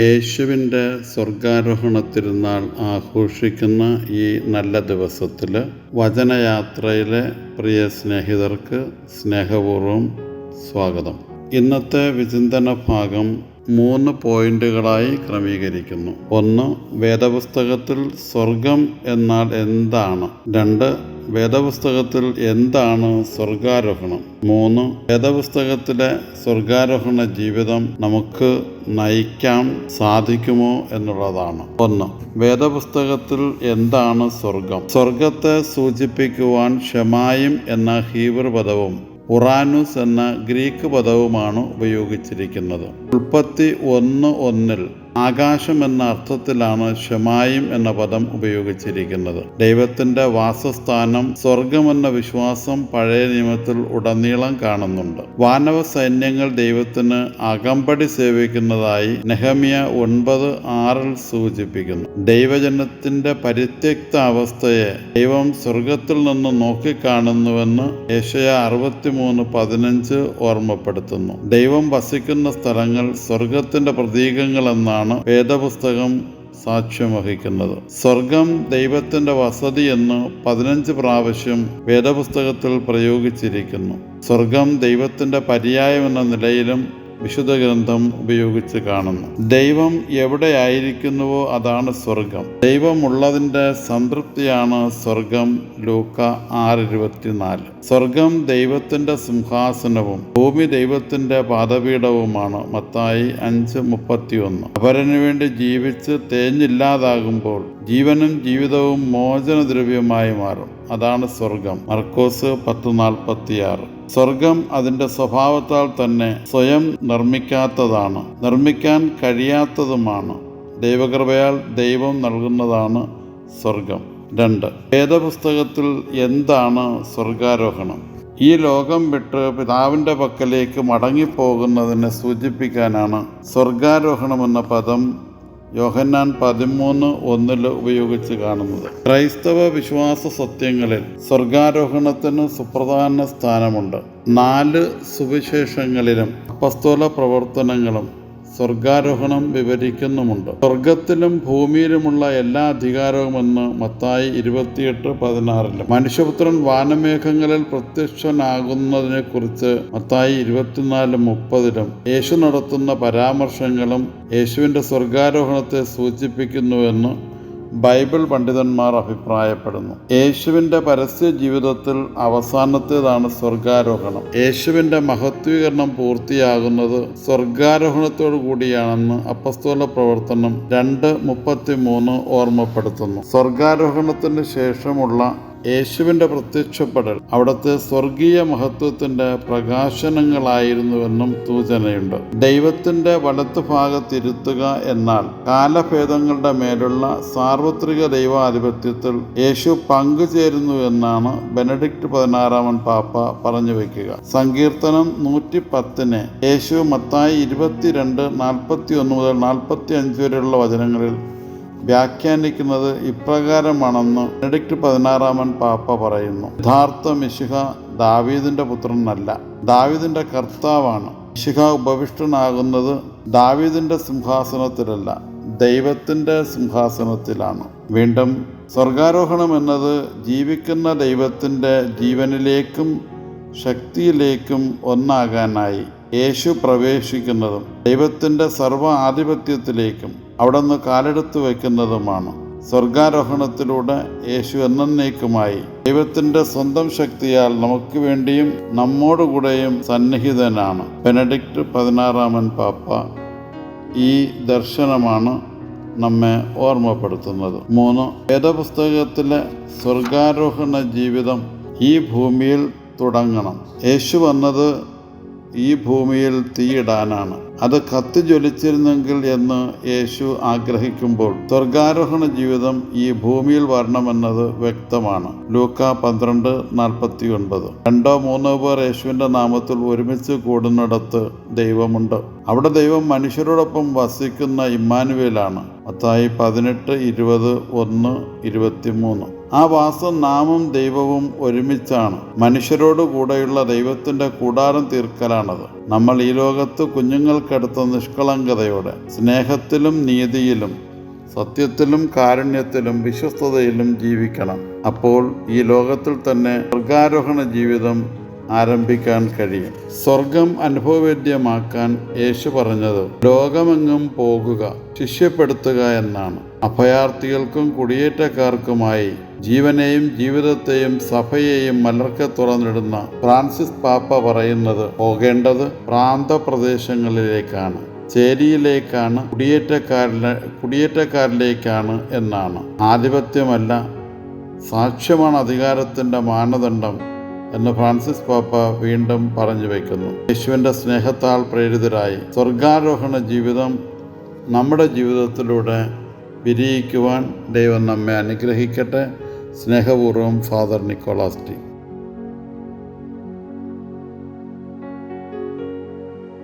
യേശുവിന്റെ സ്വർഗാരോഹണ തിരുനാൾ ആഘോഷിക്കുന്ന ഈ നല്ല ദിവസത്തിൽ വചനയാത്രയിലെ പ്രിയ സ്നേഹിതർക്ക് സ്നേഹപൂർവം സ്വാഗതം. ഇന്നത്തെ വിചിന്തന ഭാഗം മൂന്ന് പോയിന്റുകളായി ക്രമീകരിക്കുന്നു. ഒന്ന് വേദപുസ്തകത്തിൽ സ്വർഗം എന്നാൽ എന്താണ്? രണ്ട് വേദപുസ്തകത്തിൽ എന്താണ് സ്വർഗാരോഹണം? മൂന്ന് വേദപുസ്തകത്തിലെ സ്വർഗാരോഹണ ജീവിതം നമുക്ക് നയിക്കാൻ സാധിക്കുമോ എന്നുള്ളതാണ്. ഒന്ന് വേദപുസ്തകത്തിൽ എന്താണ് സ്വർഗം? സ്വർഗത്തെ സൂചിപ്പിക്കുവാൻ ഷമായും എന്ന ഹീബ്രു പദവും ഉറാനുസ് എന്ന ഗ്രീക്ക് പദവുമാണ് ഉപയോഗിച്ചിരിക്കുന്നത്. ഉൽപ്പത്തി ഒന്ന് ഒന്നിൽ ആകാശം എന്ന അർത്ഥത്തിലാണ് ഷമായും എന്ന പദം ഉപയോഗിച്ചിരിക്കുന്നത്. ദൈവത്തിന്റെ വാസസ്ഥാനം സ്വർഗമെന്ന വിശ്വാസം പഴയ നിയമത്തിൽ ഉടനീളം കാണുന്നുണ്ട്. വാനവ സൈന്യങ്ങൾ ദൈവത്തിന് അകമ്പടി സേവിക്കുന്നതായി നെഹമിയ ഒൻപത് ആറിൽ സൂചിപ്പിക്കുന്നു. ദൈവജനത്തിന്റെ പരിത്യക്ത അവസ്ഥയെ ദൈവം സ്വർഗത്തിൽ നിന്ന് നോക്കിക്കാണുന്നുവെന്ന് ഏഷ്യ അറുപത്തിമൂന്ന് പതിനഞ്ച് ഓർമ്മപ്പെടുത്തുന്നു. ദൈവം വസിക്കുന്ന സ്ഥലങ്ങൾ സ്വർഗത്തിന്റെ പ്രതീകങ്ങളെന്നാണ് വേദപുസ്തകം സാക്ഷ്യം വഹിക്കുന്നത്. സ്വർഗം ദൈവത്തിന്റെ വസതി എന്ന് പതിനഞ്ച് പ്രാവശ്യം വേദപുസ്തകത്തിൽ പ്രയോഗിച്ചിരിക്കുന്നു. സ്വർഗം ദൈവത്തിന്റെ പര്യായം എന്ന നിലയിലും വിശുദ്ധ ഗ്രന്ഥം ഉപയോഗിച്ച് കാണുന്നു. ദൈവം എവിടെയായിരിക്കുന്നുവോ അതാണ് സ്വർഗം ദൈവമുള്ളതിന്റെ സംതൃപ്തിയാണ് സ്വർഗം ലൂക്ക ആറ് ഇരുപത്തിനാല് സ്വർഗം ദൈവത്തിന്റെ സിംഹാസനവും ഭൂമി ദൈവത്തിന്റെ പാദപീഠവുമാണ്. മത്തായി അഞ്ച് മുപ്പത്തിയൊന്ന്. അപരനു വേണ്ടി ജീവിച്ച് തേഞ്ഞില്ലാതാകുമ്പോൾ ജീവനും ജീവിതവും മോചനദ്രവ്യമായി മാറും. അതാണ് സ്വർഗം മർക്കോസ് പത്ത് നാൽപ്പത്തിയാറ്. സ്വർഗം അതിന്റെ സ്വഭാവത്താൽ തന്നെ സ്വയം നിർമ്മിക്കാത്തതാണ് നിർമ്മിക്കാൻ കഴിയാത്തതുമാണ്. ദൈവകൃപയാൽ ദൈവം നൽകുന്നതാണ് സ്വർഗം രണ്ട് വേദപുസ്തകത്തിൽ എന്താണ് സ്വർഗാരോഹണം ഈ ലോകം വിട്ട് പിതാവിന്റെ പക്കലേക്ക് മടങ്ങിപ്പോകുന്നതിനെ സൂചിപ്പിക്കാനാണ് സ്വർഗാരോഹണം എന്ന പദം യോഹന്നാൻ പതിമൂന്ന് ഒന്നിൽ ഉപയോഗിച്ച് കാണുന്നത്. ക്രൈസ്തവ വിശ്വാസ സത്യങ്ങളിൽ സ്വർഗാരോഹണത്തിന് സുപ്രധാന സ്ഥാനമുണ്ട്. നാല് സുവിശേഷങ്ങളിലും അപസ്തോല പ്രവർത്തനങ്ങളും സ്വർഗാരോഹണം വിവരിക്കുന്നുമുണ്ട്. സ്വർഗത്തിലും ഭൂമിയിലുമുള്ള എല്ലാ അധികാരവുമെന്ന് മത്തായി ഇരുപത്തിയെട്ട് പതിനാറിൽ. മനുഷ്യപുത്രൻ വാനമേഘങ്ങളിൽ പ്രത്യക്ഷനാകുന്നതിനെ കുറിച്ച് മത്തായി ഇരുപത്തിനാല് മുപ്പതിലും യേശു നടത്തുന്ന പരാമർശങ്ങളും യേശുവിന്റെ സ്വർഗാരോഹണത്തെ സൂചിപ്പിക്കുന്നുവെന്ന് ബൈബിൾ പണ്ഡിതന്മാർ അഭിപ്രായപ്പെടുന്നു. യേശുവിന്റെ പരസ്യ ജീവിതത്തിൽ അവസാനത്തേതാണ് സ്വർഗാരോഹണം. യേശുവിന്റെ മഹത്വീകരണം പൂർത്തിയാകുന്നത് സ്വർഗാരോഹണത്തോടു കൂടിയാണെന്ന് അപ്പസ്തോല പ്രവർത്തനം രണ്ട് മുപ്പത്തി മൂന്ന് ഓർമ്മപ്പെടുത്തുന്നു. സ്വർഗാരോഹണത്തിന് ശേഷമുള്ള യേശുവിന്റെ പ്രത്യക്ഷപ്പെടൽ. അവിടുത്തെ സ്വർഗീയ മഹത്വത്തിന്റെ പ്രകാശനങ്ങളായിരുന്നുവെന്നും സൂചനയുണ്ട്. ദൈവത്തിന്റെ വലത്ത് ഭാഗത്തിരുത്തുക എന്നാൽ കാലഭേദങ്ങളുടെ മേലുള്ള സാർവത്രിക ദൈവാധിപത്യത്തിൽ യേശു പങ്കുചേരുന്നു എന്നാണ് ബെനഡിക്ട് പതിനാറാമൻ പാപ്പ പറഞ്ഞു വയ്ക്കുക സങ്കീർത്തനം നൂറ്റി പത്തിന് യേശു മത്തായി ഇരുപത്തിരണ്ട് നാൽപ്പത്തി ഒന്ന് മുതൽ നാൽപ്പത്തി അഞ്ച് വരെയുള്ള വചനങ്ങളിൽ വ്യാഖ്യാനിക്കുന്നത് ഇപ്രകാരമാണെന്ന് ബെനഡിക്ട് പതിനാറാമൻ പാപ്പ പറയുന്നു. യഥാർത്ഥ മിശിഹ ദാവീദിന്റെ പുത്രനല്ല. ദാവീദിന്റെ കർത്താവാണ്. മിശിഹ ഉപവിഷ്ടനാകുന്നത് ദാവീദിന്റെ സിംഹാസനത്തിലല്ല ദൈവത്തിന്റെ സിംഹാസനത്തിലാണ്. വീണ്ടും സ്വർഗാരോഹണം എന്നത് ജീവിക്കുന്ന ദൈവത്തിന്റെ ജീവനിലേക്കും ശക്തിയിലേക്കും ഒന്നാകാനായി യേശു പ്രവേശിക്കുന്നതും ദൈവത്തിന്റെ സർവ ആധിപത്യത്തിലേക്കും അവിടെ നിന്ന് കാലെടുത്ത് വയ്ക്കുന്നതുമാണ്. സ്വർഗാരോഹണത്തിലൂടെ യേശു എന്നേക്കുമായി ദൈവത്തിന്റെ സ്വന്തം ശക്തിയാൽ നമുക്ക് വേണ്ടിയും നമ്മോടുകൂടെയും സന്നിഹിതനാണ്. ബെനഡിക്റ്റ് പതിനാറാമൻ പാപ്പ ഈ ദർശനമാണ് നമ്മെ ഓർമ്മപ്പെടുത്തുന്നത്. മൂന്ന് വേദപുസ്തകത്തിലെ സ്വർഗാരോഹണ ജീവിതം ഈ ഭൂമിയിൽ തുടങ്ങണം. യേശു വന്നത് ഈ ഭൂമിയിൽ തീയിടാനാണ്. അത് കത്തി ജ്വലിച്ചിരുന്നെങ്കിൽ എന്ന് യേശു ആഗ്രഹിക്കുമ്പോൾ സ്വർഗാരോഹണ ജീവിതം ഈ ഭൂമിയിൽ വരണമെന്നത് വ്യക്തമാണ്. ലൂക്ക പന്ത്രണ്ട് നാൽപ്പത്തി ഒൻപത് രണ്ടോ മൂന്നോ പേർ യേശുവിന്റെ നാമത്തിൽ ഒരുമിച്ച് കൂടുന്നിടത്ത് ദൈവമുണ്ട്. അവിടെ ദൈവം മനുഷ്യരോടൊപ്പം വസിക്കുന്ന ഇമ്മാനുവേലാണ്. മത്തായി പതിനെട്ട് ഇരുപത് ഒന്ന് ഇരുപത്തിമൂന്ന്. ആ വാസം നാമും ദൈവവും ഒരുമിച്ചാണ്. മനുഷ്യരോട് കൂടെയുള്ള ദൈവത്തിന്റെ കൂടാരം തീർക്കലാണത്. നമ്മൾ ഈ ലോകത്ത് കുഞ്ഞുങ്ങൾക്കടുത്ത നിഷ്കളങ്കതയോടെ സ്നേഹത്തിലും നീതിയിലും സത്യത്തിലും കാരുണ്യത്തിലും വിശ്വസ്തതയിലും ജീവിക്കണം. അപ്പോൾ ഈ ലോകത്തിൽ തന്നെ സ്വർഗാരോഹണ ജീവിതം ആരംഭിക്കാൻ കഴിയും. സ്വർഗം അനുഭവവേദ്യമാക്കാൻ യേശു പറഞ്ഞത് ലോകമെങ്ങും പോകുക ശിഷ്യപ്പെടുത്തുക എന്നാണ്. അഭയാർത്ഥികൾക്കും കുടിയേറ്റക്കാർക്കുമായി ജീവനെയും ജീവിതത്തെയും സഭയെയും മലർക്ക തുറന്നിടുന്ന ഫ്രാൻസിസ് പാപ്പ പറയുന്നത് പോകേണ്ടത് പ്രാന്തപ്രദേശങ്ങളിലേക്കാണ് ചേരിയിലേക്കാണ് കുടിയേറ്റക്കാരിലെ കുടിയേറ്റക്കാരിലേക്കാണ് എന്നാണ്. ആധിപത്യമല്ല സാക്ഷ്യമാണ് അധികാരത്തിന്റെ മാനദണ്ഡം എന്ന് ഫ്രാൻസിസ് പാപ്പ വീണ്ടും പറഞ്ഞു വയ്ക്കുന്നു യേശുവിന്റെ സ്നേഹത്താൽ പ്രേരിതരായി സ്വർഗാരോഹണ ജീവിതം നമ്മുടെ ജീവിതത്തിലൂടെ വിരിയിക്കുവാൻ ദൈവം നമ്മെ അനുഗ്രഹിക്കട്ടെ. സ്നേഹപൂർവം ഫാദർ നിക്കോളാസ്റ്റി